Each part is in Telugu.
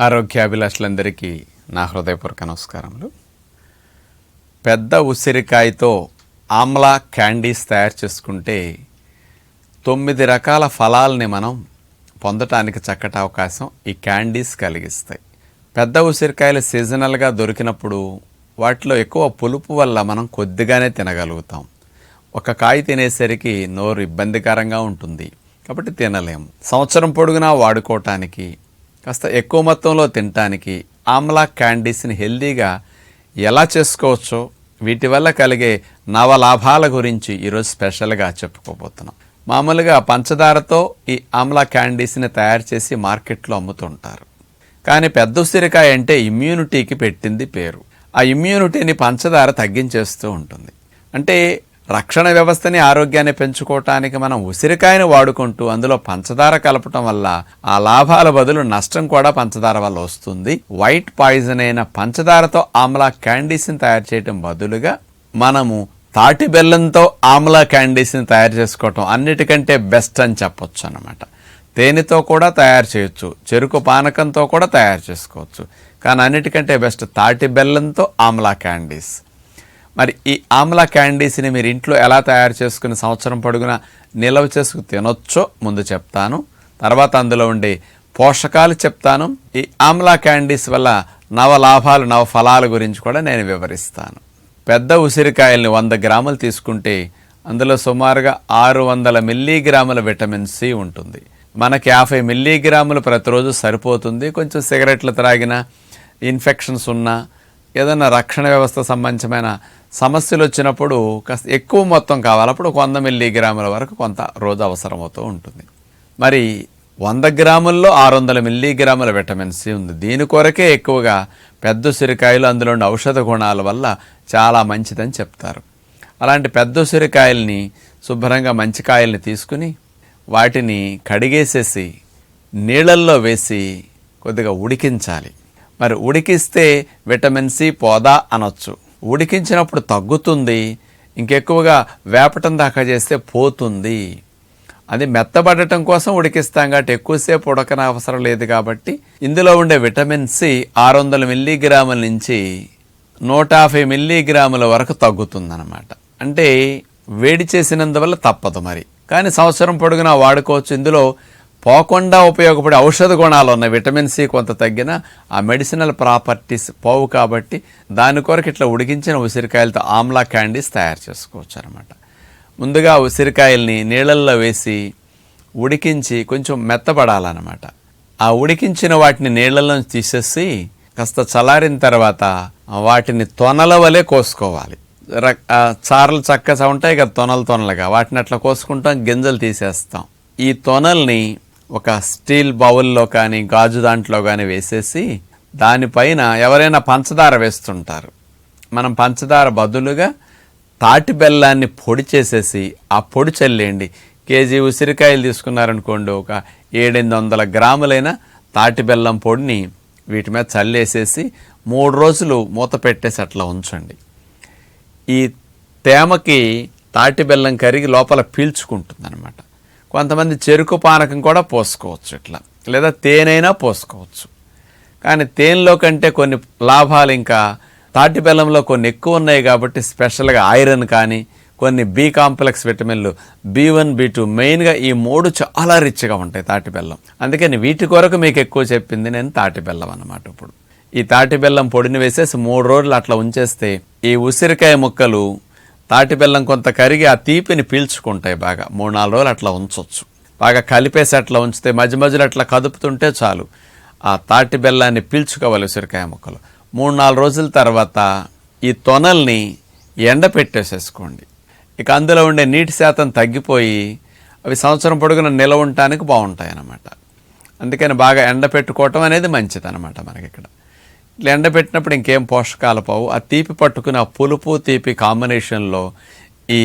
ఆరోగ్యాభిలాషులందరికీ నా హృదయపూర్వక నమస్కారములు. పెద్ద ఉసిరికాయతో ఆమ్లా క్యాండీస్ తయారు చేసుకుంటే తొమ్మిది రకాల ఫలాల్ని మనం పొందటానికి చక్కటి అవకాశం ఈ క్యాండీస్ కలిగిస్తాయి. పెద్ద ఉసిరికాయలు సీజనల్గా దొరికినప్పుడు వాటిలో ఎక్కువ పులుపు వల్ల మనం కొద్దిగానే తినగలుగుతాం. ఒక కాయ తినేసరికి నోరు ఇబ్బందికరంగా ఉంటుంది. కాబట్టి తినలేము. సంవత్సరం పొడుగునా వాడుకోవటానికి కాస్త ఎక్కువ మొత్తంలో తినటానికి ఆమ్లా క్యాండీస్ని హెల్దీగా ఎలా చేసుకోవచ్చో వీటి వల్ల కలిగే నవలాభాల గురించి ఈరోజు స్పెషల్గా చెప్పుకోబోతున్నాం. మామూలుగా పంచదారతో ఈ ఆమ్లా క్యాండీస్ని తయారు చేసి మార్కెట్లో అమ్ముతుంటారు. కానీ పెద్ద ఉసిరికాయ అంటే ఇమ్యూనిటీకి పెట్టింది పేరు. ఆ ఇమ్యూనిటీని పంచదార తగ్గించేస్తూ ఉంటుంది. అంటే రక్షణ వ్యవస్థని ఆరోగ్యాన్ని పెంచుకోవటానికి మనం ఉసిరికాయను వాడుకుంటూ అందులో పంచదార కలపటం వల్ల ఆ లాభాల బదులు నష్టం కూడా పంచదార వల్ల వస్తుంది. వైట్ పాయిజన్ అయిన పంచదారతో ఆమ్లా క్యాండీస్ని తయారు చేయటం బదులుగా మనము తాటి బెల్లంతో ఆమ్లా క్యాండీస్ని తయారు చేసుకోవటం అన్నిటికంటే బెస్ట్ అని చెప్పొచ్చు అనమాట తేనెతో కూడా తయారు చేయొచ్చు చెరుకు పానకంతో కూడా తయారు చేసుకోవచ్చు. కానీ అన్నిటికంటే బెస్ట్ తాటి బెల్లంతో ఆమ్లా క్యాండీస్. మరి ఈ ఆమ్లా క్యాండీస్ని మీరు ఇంట్లో ఎలా తయారు చేసుకుని సంవత్సరం పొడుగునా నిల్వ చేసుకుని తినొచ్చో ముందు చెప్తాను. తర్వాత అందులో ఉండే పోషకాలు చెప్తాను. ఈ ఆమ్లా క్యాండీస్ వల్ల నవ లాభాలు నవ ఫలాల గురించి కూడా నేను వివరిస్తాను. పెద్ద ఉసిరికాయల్ని వంద గ్రాములు తీసుకుంటే అందులో సుమారుగా ఆరు వందల మిల్లీగ్రాముల విటమిన్ సి ఉంటుంది. మనకి యాభై మిల్లీగ్రాములు ప్రతిరోజు సరిపోతుంది. కొంచెం సిగరెట్లు త్రాగినా ఇన్ఫెక్షన్స్ ఉన్నా ఏదైనా రక్షణ వ్యవస్థ సంబంధించిన సమస్యలు వచ్చినప్పుడు కాస్త ఎక్కువ మొత్తం కావాలి అప్పుడు ఒక వంద మిల్లీగ్రాముల వరకు కొంత రోజు అవసరమవుతూ ఉంటుంది. మరి వంద గ్రాముల్లో ఆరు వందల మిల్లీగ్రాముల విటమిన్ సి ఉంది. దీని కొరకే ఎక్కువగా పెద్ద ఉసిరికాయలు అందులో ఔషధ గుణాల వల్ల చాలా మంచిదని చెప్తారు. అలాంటి పెద్ద ఉసిరికాయల్ని శుభ్రంగా మంచి కాయల్ని తీసుకుని వాటిని కడిగేసేసి నీళ్ళల్లో వేసి కొద్దిగా ఉడికించాలి. మరి ఉడికిస్తే విటమిన్ సి పోదా అనొచ్చు. ఉడికించినప్పుడు తగ్గుతుంది ఇంకెక్కువగా వేపటం దాకా చేస్తే పోతుంది. అది మెత్తబడటం కోసం ఉడికిస్తాం కాబట్టి ఎక్కువసేపు ఉడకన అవసరం లేదు కాబట్టి ఇందులో ఉండే విటమిన్ సి ఆరు వందల మిల్లీగ్రాముల నుంచి నూట యాభై మిల్లీగ్రాముల వరకు తగ్గుతుందన్నమాట. అంటే వేడి చేసినందువల్ల తప్పదు మరి. కానీ సంవత్సరం పొడుగునా వాడుకోవచ్చు. ఇందులో పోకుండా ఉపయోగపడే ఔషధ గుణాలు ఉన్నాయి. విటమిన్ సి కొంత తగ్గిన ఆ మెడిసినల్ ప్రాపర్టీస్ పోవు కాబట్టి దాని కొరకు ఇట్లా ఉడికించిన ఉసిరికాయలతో ఆమ్లా క్యాండీస్ తయారు చేసుకోవచ్చు అనమాట ముందుగా ఉసిరికాయల్ని నీళ్ళల్లో వేసి ఉడికించి కొంచెం మెత్తపడాలన్నమాట ఆ ఉడికించిన వాటిని నీళ్ళల్లో తీసేసి కాస్త చల్లారిన తర్వాత వాటిని తొనల వలె కోసుకోవాలి. చారలు చక్కగా ఉంటాయి కదా తొనలు తొనలుగా. వాటిని అట్లా కోసుకుంటాం గింజలు తీసేస్తాం. ఈ తొనల్ని ఒక స్టీల్ బౌల్లో కానీ గాజు దాంట్లో కానీ వేసేసి దానిపైన ఎవరైనా పంచదార వేస్తుంటారు. మనం పంచదార బదులుగా తాటి బెల్లాన్ని పొడి చేసేసి ఆ పొడి చల్లేయండి. కేజీ ఉసిరికాయలు తీసుకున్నారనుకోండి ఒక ఏడెనిమిది వందల గ్రాములైన తాటి బెల్లం పొడిని వీటి మీద చల్లేసేసి మూడు రోజులు మూత పెట్టేసి అట్లా ఉంచండి. ఈ తేమకి తాటి బెల్లం కరిగి లోపల పీల్చుకుంటుంది అనమాట కొంతమంది చెరుకు పానకం కూడా పోసుకోవచ్చు ఇట్లా. లేదా తేనైనా పోసుకోవచ్చు. కానీ తేనెలో కంటే కొన్ని లాభాలు ఇంకా తాటి బెల్లంలో కొన్ని ఎక్కువ ఉన్నాయి కాబట్టి స్పెషల్గా ఐరన్ కానీ కొన్ని బి కాంప్లెక్స్ విటమిన్లు బి వన్ బి టూ మెయిన్గా ఈ మూడు చాలా రిచ్గా ఉంటాయి తాటి బెల్లం. అందుకని వీటి కొరకు మీకు ఎక్కువ చెప్పింది నేను తాటి బెల్లం అన్నమాట ఇప్పుడు. ఈ తాటి బెల్లం పొడిని వేసేసి మూడు రోజులు అట్లా ఉంచేస్తే ఈ ఉసిరికాయ ముక్కలు తాటి బెల్లం కొంత కరిగి ఆ తీపిని పీల్చుకుంటాయి బాగా. మూడు నాలుగు రోజులు అట్లా ఉంచవచ్చు బాగా కలిపేసి అట్లా ఉంచితే మధ్య మధ్యలో అట్లా కదుపుతుంటే చాలు. ఆ తాటి బెల్లాన్ని పీల్చుకోవాలి ఉసిరికాయ ముక్కలు. మూడు నాలుగు రోజుల తర్వాత ఈ తొనల్ని ఎండ పెట్టేసేసుకోండి. ఇక అందులో ఉండే నీటి శాతం తగ్గిపోయి అవి సంవత్సరం పొడుగున నిలవ ఉండటానికి బాగుంటాయి అన్నమాట అందుకని బాగా ఎండ పెట్టుకోవటం అనేది మంచిది అనమాట మనకి ఇక్కడ. ఇట్లా ఇంకేం పోషకాలు పోవు. ఆ తీపి పట్టుకుని ఆ పులుపు తీపి కాంబినేషన్లో ఈ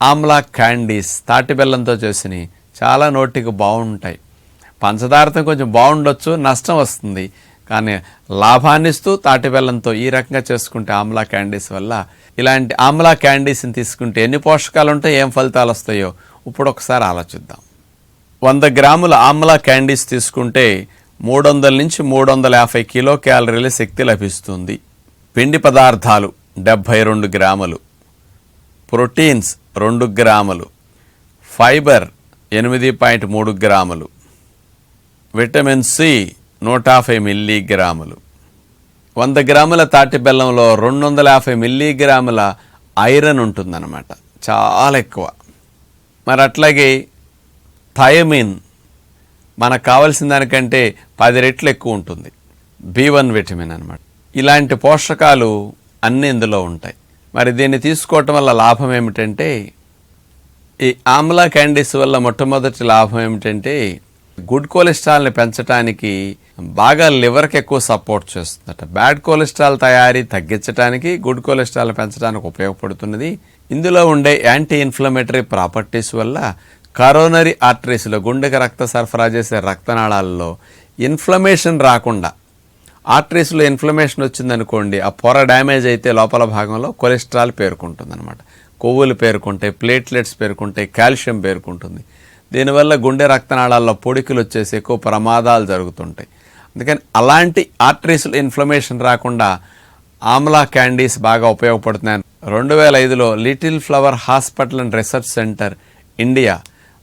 ఆమ్లా క్యాండీస్ తాటి బెల్లంతో చేసినవి చాలా నోటికి బాగుంటాయి పంచదారతో కొంచెం బాగుండొచ్చు నష్టం వస్తుంది. కానీ లాభాన్ని ఇస్తూ తాటి బెల్లంతో ఈ రకంగా చేసుకుంటే ఆమ్లా క్యాండీస్ వల్ల ఇలాంటి ఆమ్లా క్యాండీస్ని తీసుకుంటే ఎన్ని పోషకాలు ఉంటాయి ఏం ఫలితాలు వస్తాయో ఇప్పుడు ఒకసారి ఆలోచిద్దాం. వంద గ్రాముల ఆమ్లా క్యాండీస్ తీసుకుంటే మూడు వందల నుంచి మూడు వందల యాభై కిలో క్యాలరీల శక్తి లభిస్తుంది. పిండి పదార్థాలు డెబ్భై రెండు గ్రాములు. ప్రోటీన్స్ రెండు గ్రాములు. ఫైబర్ ఎనిమిది పాయింట్ మూడు గ్రాములు. విటమిన్ సి నూట యాభై మిల్లీగ్రాములు. వంద గ్రాముల తాటి బెల్లంలో రెండు వందల యాభై మిల్లీగ్రాముల ఐరన్ ఉంటుందన్నమాట. చాలా ఎక్కువ. మరి అట్లాగే థయమిన్ మనకు కావాల్సిన దానికంటే పది రెట్లు ఎక్కువ ఉంటుంది. బి వన్ విటమిన్ అనమాట ఇలాంటి పోషకాలు అన్ని ఇందులో ఉంటాయి. మరి దీన్ని తీసుకోవటం వల్ల లాభం ఏమిటంటే ఈ ఆమ్లా క్యాండీస్ వల్ల మొట్టమొదటి లాభం ఏమిటంటే గుడ్ కొలెస్ట్రాల్ని పెంచడానికి బాగా లివర్కి ఎక్కువ సపోర్ట్ చేస్తుందట. బ్యాడ్ కొలెస్ట్రాల్ తయారీ తగ్గించడానికి గుడ్ కొలెస్ట్రాల్ పెంచడానికి ఉపయోగపడుతున్నది. ఇందులో ఉండే యాంటీ ఇన్ఫ్లమేటరీ ప్రాపర్టీస్ వల్ల కరోనరీ ఆర్టరీస్లో గుండెకి రక్త సరఫరా చేసే రక్తనాళాల్లో ఇన్ఫ్లమేషన్ రాకుండా ఆర్టరీస్లో ఇన్ఫ్లమేషన్ వచ్చిందనుకోండి ఆ పొర డ్యామేజ్ అయితే లోపల భాగంలో కొలెస్ట్రాల్ పేరుకుంటుంది అనమాట కొవ్వులు పేరుకుంటాయి ప్లేట్లెట్స్ పేరుకుంటాయి కాల్షియం పేరుకుంటుంది. దీనివల్ల గుండె రక్తనాళాల్లో పొడికలు వచ్చేసి ఎక్కువ ప్రమాదాలు జరుగుతుంటాయి. అందుకని అలాంటి ఆర్టరీస్లో ఇన్ఫ్లమేషన్ రాకుండా ఆమ్లా క్యాండీస్ బాగా ఉపయోగపడుతున్నాయి రెండు వేల ఐదులో Little Flower Hospital and Research Centre India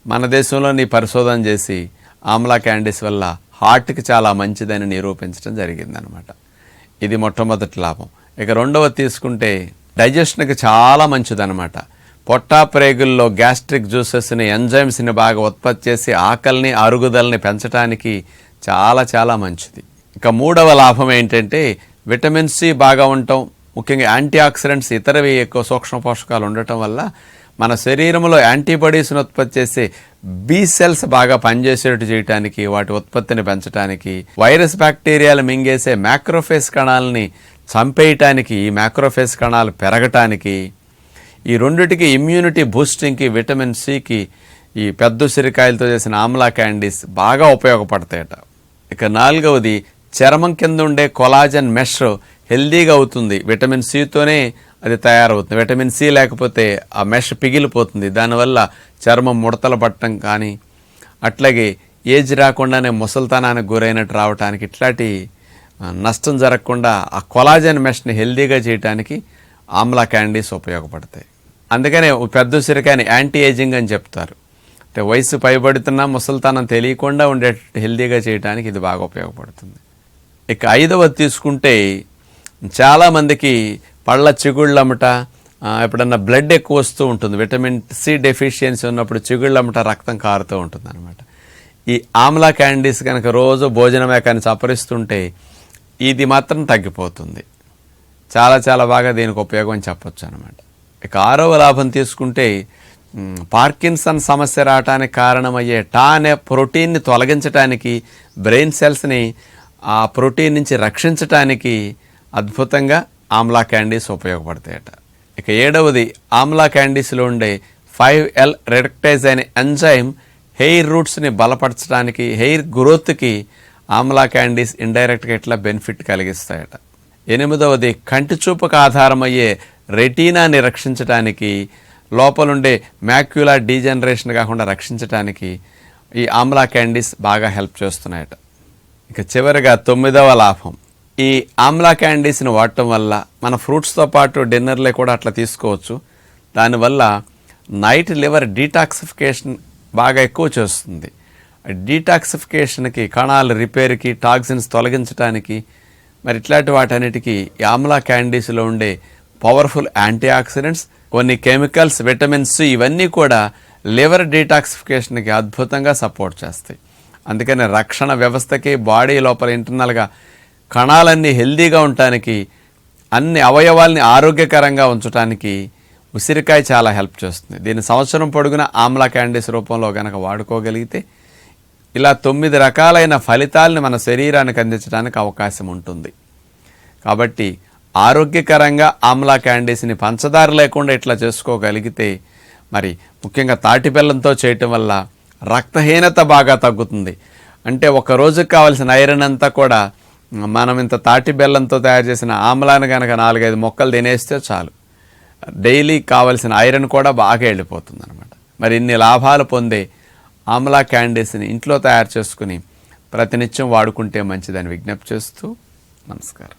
మన దేశంలోని పరిశోధన చేసి ఆమ్లా క్యాండీస్ వల్ల హార్ట్కి చాలా మంచిదని నిరూపించడం జరిగిందనమాట ఇది మొట్టమొదటి లాభం. ఇక రెండవ తీసుకుంటే డైజెషన్కి చాలా మంచిదనమాట పొట్టా ప్రేగుల్లో గ్యాస్ట్రిక్ జ్యూసెస్ని ఎంజైమ్స్ని బాగా ఉత్పత్తి చేసి ఆకలిని అరుగుదలని పెంచడానికి చాలా చాలా మంచిది. ఇక మూడవ లాభం ఏంటంటే విటమిన్ సి బాగా ఉండటం. ముఖ్యంగా యాంటీ ఆక్సిడెంట్స్ ఇతరవి ఎక్కువ సూక్ష్మ పోషకాలు ఉండటం వల్ల మన శరీరంలో యాంటీబాడీస్ని ఉత్పత్తి చేసే బి సెల్స్ బాగా పనిచేసేటట్టు చేయడానికి వాటి ఉత్పత్తిని పెంచడానికి వైరస్ బ్యాక్టీరియాలు మింగేసే మ్యాక్రోఫేస్ కణాలని చంపేయటానికి ఈ మ్యాక్రోఫేస్ కణాలు పెరగటానికి ఈ రెండిటికి ఇమ్యూనిటీ బూస్టింగ్కి విటమిన్ సికి ఈ పెద్ద ఉసిరికాయలతో చేసిన ఆమ్లా క్యాండీస్ బాగా ఉపయోగపడతాయట. ఇక నాలుగవది చర్మం కింద ఉండే కొలాజన్ మెష్ హెల్దీగా అవుతుంది. విటమిన్ సితోనే అది తయారవుతుంది. విటమిన్ సి లేకపోతే ఆ మెష్ పిగిలిపోతుంది. దానివల్ల చర్మం ముడతలు పట్టడం కానీ అట్లాగే ఏజ్ రాకుండానే ముసల్తనానికి గురైనట్టు రావటానికి ఇట్లాంటి నష్టం జరగకుండా ఆ కొలాజన్ మెష్ని హెల్దీగా చేయడానికి ఆమ్లా క్యాండీస్ ఉపయోగపడతాయి. అందుకనే ఓ పెద్ద ఉసిరికాయని యాంటీ ఏజింగ్ అని చెప్తారు. అంటే వయసు పైబడుతున్నా ముసల్తనం తెలియకుండా ఉండే హెల్దీగా చేయడానికి ఇది బాగా ఉపయోగపడుతుంది. ఇక ఐదవది తీసుకుంటే చాలామందికి పళ్ళ చిగుళ్ళమ్మట ఆ, ఎప్పుడన్నా బ్లడ్ ఎక్కువ వస్తూ ఉంటుంది విటమిన్ సి డెఫిషియన్సీ ఉన్నప్పుడు చిగుళ్ళమ్మట రక్తం కారుతూ ఉంటుంది అనమాట ఈ ఆమ్లా క్యాండీస్ కనుక రోజు భోజనమే కానీ చప్పరిస్తుంటే ఇది మాత్రం తగ్గిపోతుంది. చాలా చాలా బాగా దీనికి ఉపయోగం అని చెప్పొచ్చు అనమాట ఇక ఆరవ లాభం తీసుకుంటే పార్కిన్సన్ సమస్య రావడానికి కారణమయ్యే టా అనే ప్రోటీన్ని తొలగించడానికి బ్రెయిన్ సెల్స్ని ఆ ప్రోటీన్ నుంచి రక్షించటానికి అద్భుతంగా ఆమ్లా క్యాండీస్ ఉపయోగపడతాయట. ఇక ఏడవది ఆమ్లా క్యాండీస్లో ఉండే ఫైవ్ ఎల్ రెడక్టైజ్ అనే ఎంజైమ్ హెయిర్ రూట్స్ని బలపరచడానికి హెయిర్ గ్రోత్కి ఆమ్లా క్యాండీస్ ఇండైరెక్ట్గా ఇట్లా బెనిఫిట్ కలిగిస్తాయట. ఎనిమిదవది కంటి చూపుకు ఆధారమయ్యే రెటీనాని రక్షించడానికి లోపలుండే మ్యాక్యులా డీజనరేషన్ కాకుండా రక్షించడానికి ఈ ఆమ్లా క్యాండీస్ బాగా హెల్ప్ చేస్తున్నాయట. ఇక చివరిగా తొమ్మిదవ లాభం. ఈ ఆమ్లా క్యాండీస్ని వాడటం వల్ల మన ఫ్రూట్స్తో పాటు డిన్నర్లే కూడా అట్లా తీసుకోవచ్చు. దానివల్ల నైట్ లివర్ డీటాక్సిఫికేషన్ బాగా ఎక్కువ చేస్తుంది. డీటాక్సిఫికేషన్కి కణాల రిపేర్కి టాక్సిన్స్ తొలగించడానికి మరి ఇట్లాంటి వాటన్నిటికీ ఈ ఆమ్లా క్యాండీస్లో ఉండే పవర్ఫుల్ యాంటీ ఆక్సిడెంట్స్ కొన్ని కెమికల్స్ విటమిన్స్ ఇవన్నీ కూడా లివర్ డీటాక్సిఫికేషన్కి అద్భుతంగా సపోర్ట్ చేస్తాయి. అందుకని రక్షణ వ్యవస్థకి బాడీ లోపల ఇంటర్నల్గా కణాలన్నీ హెల్దీగా ఉండటానికి అన్ని అవయవాల్ని ఆరోగ్యకరంగా ఉంచడానికి ఉసిరికాయ చాలా హెల్ప్ చేస్తుంది. దీన్ని సంవత్సరం పొడుగున ఆమ్లా క్యాండీస్ రూపంలో కనుక వాడుకోగలిగితే ఇలా తొమ్మిది రకాలైన ఫలితాలని మన శరీరానికి అందించడానికి అవకాశం ఉంటుంది. కాబట్టి ఆరోగ్యకరంగా ఆమ్లా క్యాండీస్ని పంచదార లేకుండా ఇట్లా చేసుకోగలిగితే మరి ముఖ్యంగా తాటి బెల్లంతో చేయటం వల్ల రక్తహీనత బాగా తగ్గుతుంది. అంటే ఒక రోజుకి కావాల్సిన ఐరన్ అంతా కూడా మనం ఇంత తాటి బెల్లంతో తయారు చేసిన ఆమ్లాన్ని కనుక నాలుగైదు మొక్కలు తినేస్తే చాలు. డైలీ కావలసిన ఐరన్ కూడా బాగా వెళ్ళిపోతుంది అనమాట మరి ఇన్ని లాభాలు పొందే ఆమ్లా క్యాండీస్ని ఇంట్లో తయారు చేసుకుని ప్రతినిత్యం వాడుకుంటే మంచిదని విజ్ఞప్తి చేస్తూ నమస్కారం.